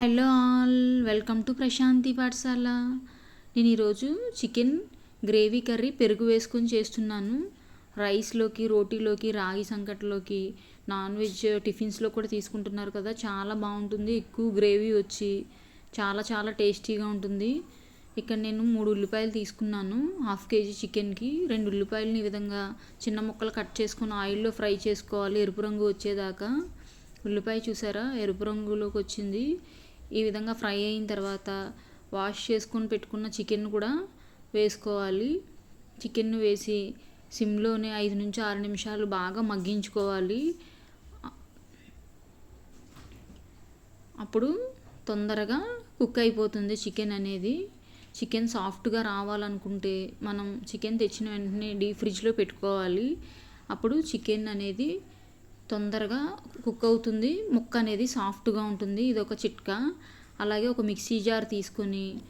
Hello all welcome to Prashanti పాఠశాల. నేను ఈరోజు చికెన్ గ్రేవీ కర్రీ పెరుగు వేసుకొని చేస్తున్నాను. రైస్లోకి రోటీలోకి రాగి సంకట్లోకి నాన్ వెజ్ టిఫిన్స్లో కూడా తీసుకుంటున్నారు కదా చాలా బాగుంటుంది. ఎక్కువ గ్రేవీ వచ్చి చాలా చాలా టేస్టీగా ఉంటుంది. ఇక్కడ నేను మూడు ఉల్లిపాయలు తీసుకున్నాను. హాఫ్ కేజీ చికెన్కి రెండు ఉల్లిపాయలని ఈ విధంగా చిన్న ముక్కలు కట్ చేసుకొని ఆయిల్లో ఫ్రై చేసుకోవాలి. ఎరుపు రంగు వచ్చేదాకా. ఉల్లిపాయ చూసారా? ఎరుపు రంగులోకి వచ్చింది. ఈ విధంగా ఫ్రై అయిన తర్వాత వాష్ చేసుకొని పెట్టుకున్న చికెన్ కూడా వేసుకోవాలి. చికెన్ వేసి సిమ్లోనే ఐదు నుంచి ఆరు నిమిషాలు బాగా మగ్గించుకోవాలి. అప్పుడు తొందరగా కుక్ అయిపోతుంది చికెన్ అనేది. చికెన్ సాఫ్ట్గా రావాలనుకుంటే మనం చికెన్ తెచ్చిన వెంటనే డీప్ ఫ్రిడ్జ్లో పెట్టుకోవాలి. అప్పుడు చికెన్ అనేది తొందరగా కుక్ అవుతుంది. ముక్క అనేది సాఫ్ట్గా ఉంటుంది. ఇది ఒక చిట్కా. అలాగే ఒక మిక్సీ జార్ తీసుకొని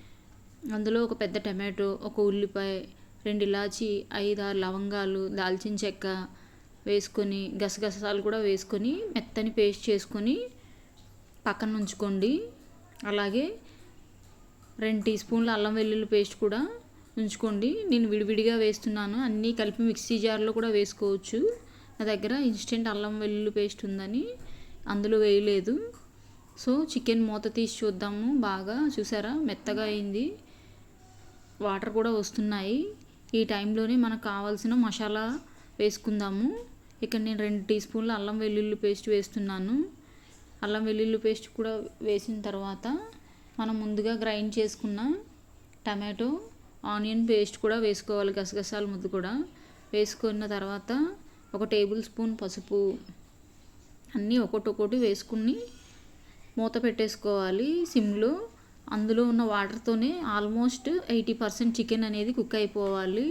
అందులో ఒక పెద్ద టమాటో ఒక ఉల్లిపాయ రెండు ఇలాచి ఐదు ఆరు లవంగాలు దాల్చిన చెక్క వేసుకొని గసగసాలు కూడా వేసుకొని మెత్తని పేస్ట్ చేసుకొని పక్కన ఉంచుకోండి. అలాగే రెండు టీ స్పూన్ల అల్లం వెల్లుల్లి పేస్ట్ కూడా ఉంచుకోండి. నేను విడివిడిగా వేస్తున్నాను. అన్నీ కలిపి మిక్సీ జార్లో కూడా వేసుకోవచ్చు. నా దగ్గర ఇన్స్టెంట్ అల్లం వెల్లుల్లి పేస్ట్ ఉందని అందులో వేయలేదు. సో చికెన్ మూత తీసి చూద్దాము బాగా. చూసారా? మెత్తగా అయింది. వాటర్ కూడా వస్తున్నాయి. ఈ టైంలోనే మనకు కావాల్సిన మసాలా వేసుకుందాము. ఇక్కడ నేను రెండు టీ స్పూన్ల అల్లం వెల్లుల్లి పేస్ట్ వేస్తున్నాను. అల్లం వెల్లుల్లి పేస్ట్ కూడా వేసిన తర్వాత మనం ముందుగా గ్రైండ్ చేసుకున్న టమాటో ఆనియన్ పేస్ట్ కూడా వేసుకోవాలి. గసగసాల ముద్దు కూడా వేసుకున్న తర్వాత ఒక టేబుల్ స్పూన్ పసుపు అన్నీ ఒకటి వేసుకుని మూత పెట్టేసుకోవాలి సిమ్లో. అందులో ఉన్న వాటర్తోనే ఆల్మోస్ట్ ఎయిటీ పర్సెంట్ చికెన్ అనేది కుక్ అయిపోవాలి.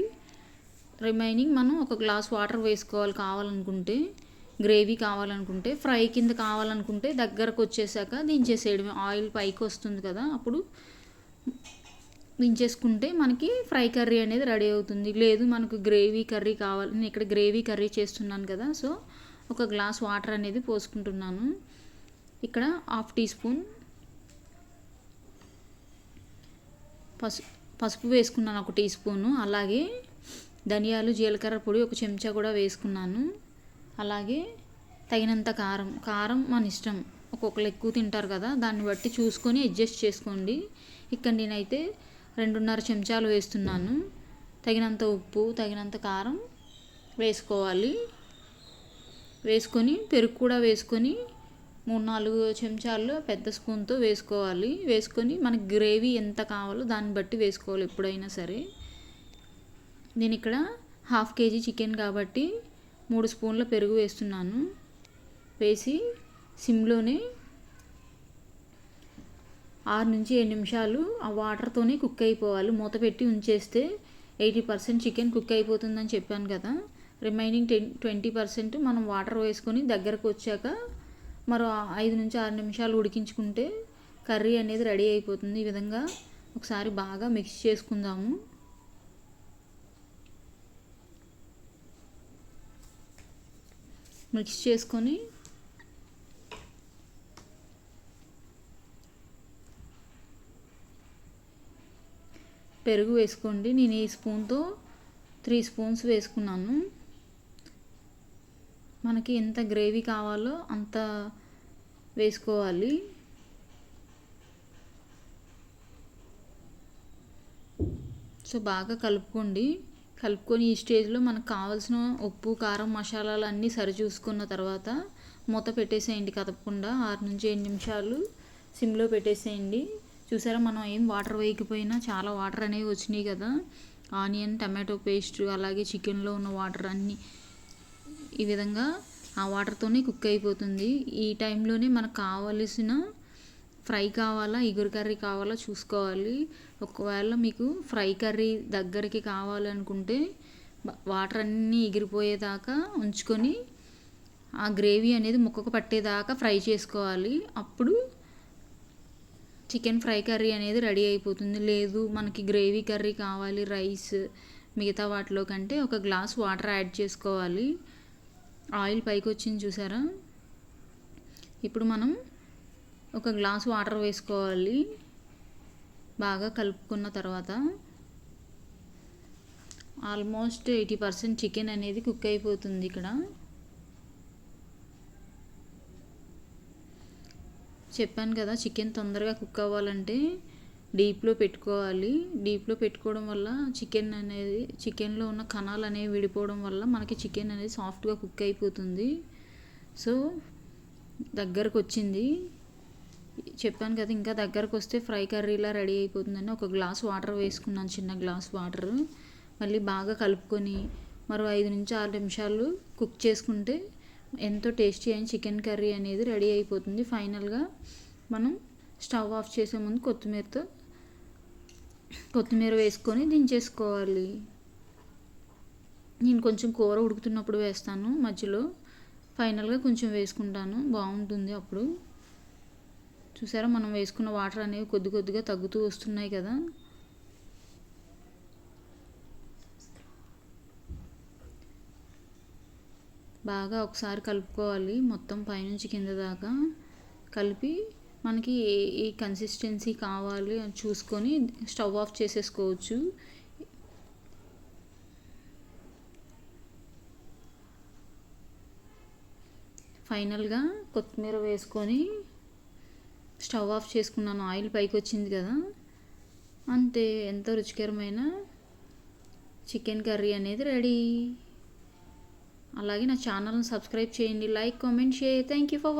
రిమైనింగ్ మనం ఒక గ్లాస్ వాటర్ వేసుకోవాలి కావాలనుకుంటే గ్రేవీ కావాలనుకుంటే ఫ్రై కింద కావాలనుకుంటే దగ్గరకు వచ్చేసాక దించేసేయడమే ఆయిల్ పైకి వస్తుంది కదా అప్పుడు దించేసుకుంటే మనకి ఫ్రై కర్రీ అనేది రెడీ అవుతుంది. లేదు మనకు గ్రేవీ కర్రీ కావాలి. నేను ఇక్కడ గ్రేవీ కర్రీ చేస్తున్నాను కదా సో ఒక గ్లాస్ వాటర్ అనేది పోసుకుంటున్నాను. ఇక్కడ హాఫ్ టీ స్పూన్ పసు పసుపు వేసుకున్నాను ఒక టీ స్పూను. అలాగే ధనియాలు జీలకర్ర పొడి ఒక చెంచా కూడా వేసుకున్నాను. అలాగే తగినంత కారం. కారం మన ఇష్టం. ఒక్కొక్కరు ఎక్కువ తింటారు కదా దాన్ని బట్టి చూసుకొని అడ్జస్ట్ చేసుకోండి. ఇక్కడ నేనైతే రెండున్నర చెంచాలు వేస్తున్నాను. తగినంత ఉప్పు తగినంత కారం వేసుకోవాలి. వేసుకొని పెరుగు కూడా వేసుకొని మూడు నాలుగు చెంచాలు పెద్ద స్పూన్తో వేసుకోవాలి. వేసుకొని మనకి గ్రేవీ ఎంత కావాలో దాన్ని బట్టి వేసుకోవాలి ఎప్పుడైనా సరే. నేను ఇక్కడ హాఫ్ కేజీ చికెన్ కాబట్టి మూడు స్పూన్ల పెరుగు వేస్తున్నాను. వేసి సిమ్లోనే ఆరు నుంచి ఏడు నిమిషాలు ఆ వాటర్తోనే కుక్ అయిపోవాలి. మూత పెట్టి ఉంచేస్తే ఎయిటీ పర్సెంట్ చికెన్ కుక్ అయిపోతుందని చెప్పాను కదా. రిమైనింగ్ టెన్ ట్వంటీ పర్సెంట్ మనం వాటర్ వేసుకొని దగ్గరకు వచ్చాక మరో ఐదు నుంచి ఆరు నిమిషాలు ఉడికించుకుంటే కర్రీ అనేది రెడీ అయిపోతుంది. ఈ విధంగా ఒకసారి బాగా మిక్స్ చేసుకుందాము. మిక్స్ చేసుకొని పెరుగు వేసుకోండి. నేను ఈ స్పూన్తో త్రీ స్పూన్స్ వేసుకున్నాను. మనకి ఎంత గ్రేవీ కావాలో అంత వేసుకోవాలి. సో బాగా కలుపుకోండి. కలుపుకొని ఈ స్టేజ్లో మనకు కావాల్సిన ఉప్పు కారం మసాలాలు అన్నీ సరి చూసుకున్న తర్వాత మూత పెట్టేసేయండి కదపకుండా. ఆరు నుంచి ఏడు నిమిషాలు సిమ్లో పెట్టేసేయండి. చూసారా మనం ఏం వాటర్ వేయకపోయినా చాలా వాటర్ అనేవి వచ్చినాయి కదా. ఆనియన్ టమాటో పేస్ట్ అలాగే చికెన్లో ఉన్న వాటర్ అన్నీ ఈ విధంగా ఆ వాటర్తోనే కుక్ అయిపోతుంది. ఈ టైంలోనే మనకు కావలసిన ఫ్రై కావాలా ఇగురు కర్రీ కావాలా చూసుకోవాలి. ఒకవేళ మీకు ఫ్రై కర్రీ దగ్గరికి కావాలనుకుంటే వాటర్ అన్నీ ఎగిరిపోయేదాకా ఉంచుకొని ఆ గ్రేవీ అనేది ముక్కకు పట్టేదాకా ఫ్రై చేసుకోవాలి. అప్పుడు చికెన్ ఫ్రై కర్రీ అనేది రెడీ అయిపోతుంది. లేదు మనకి గ్రేవీ కర్రీ కావాలి రైస్ మిగతా వాటిలో కంటే ఒక గ్లాస్ వాటర్ యాడ్ చేసుకోవాలి. ఆయిల్ పైకి వచ్చింది చూసారా? ఇప్పుడు మనం ఒక గ్లాస్ వాటర్ వేసుకోవాలి. బాగా కలుపుకున్న తర్వాత ఆల్మోస్ట్ ఎయిటీ పర్సెంట్ చికెన్ అనేది కుక్ అయిపోతుంది ఇక్కడ. చెప్పాను కదా చికెన్ తొందరగా కుక్ అవ్వాలంటే డీప్లో పెట్టుకోవాలి. డీప్లో పెట్టుకోవడం వల్ల చికెన్ అనేది చికెన్లో ఉన్న కణాలు అనేవి విడిపోవడం వల్ల మనకి చికెన్ అనేది సాఫ్ట్గా కుక్ అయిపోతుంది. సో దగ్గరకు వచ్చింది చెప్పాను కదా ఇంకా దగ్గరకు వస్తే ఫ్రై కర్రీలా రెడీ అయిపోతుందని ఒక గ్లాస్ వాటర్ వేసుకున్నాను చిన్న గ్లాస్ వాటర్. మళ్ళీ బాగా కలుపుకొని మరో ఐదు నుంచి ఆరు నిమిషాలు కుక్ చేసుకుంటే ఎంతో టేస్టీ అయిన చికెన్ కర్రీ అనేది రెడీ అయిపోతుంది. ఫైనల్గా మనం స్టవ్ ఆఫ్ చేసే ముందు కొత్తిమీరతో కొత్తిమీర వేసుకొని దించేసుకోవాలి. నేను కొంచెం కూర ఉడుకుతున్నప్పుడు వేస్తాను. మధ్యలో ఫైనల్గా కొంచెం వేసుకుంటాను. బాగుంటుంది అప్పుడు. చూసారా? మనం వేసుకున్న వాటర్ అనేవి కొద్ది కొద్దిగా తగ్గుతూ వస్తున్నాయి కదా. బాగా ఒకసారి కలుపుకోవాలి. మొత్తం పైనుంచి కింద దాకా కలిపి మనకి ఏ ఏ కన్సిస్టెన్సీ కావాలి అని చూసుకొని స్టవ్ ఆఫ్ చేసేసుకోవచ్చు. ఫైనల్గా కొత్తిమీర వేసుకొని స్టవ్ ఆఫ్ చేసుకున్నాను. ఆయిల్ పైకి వచ్చింది కదా. అంతే ఎంతో రుచికరమైన చికెన్ కర్రీ అనేది రెడీ. అలాగే నా ఛానల్ని సబ్స్క్రైబ్ చేయండి. Like comment share. Thank you for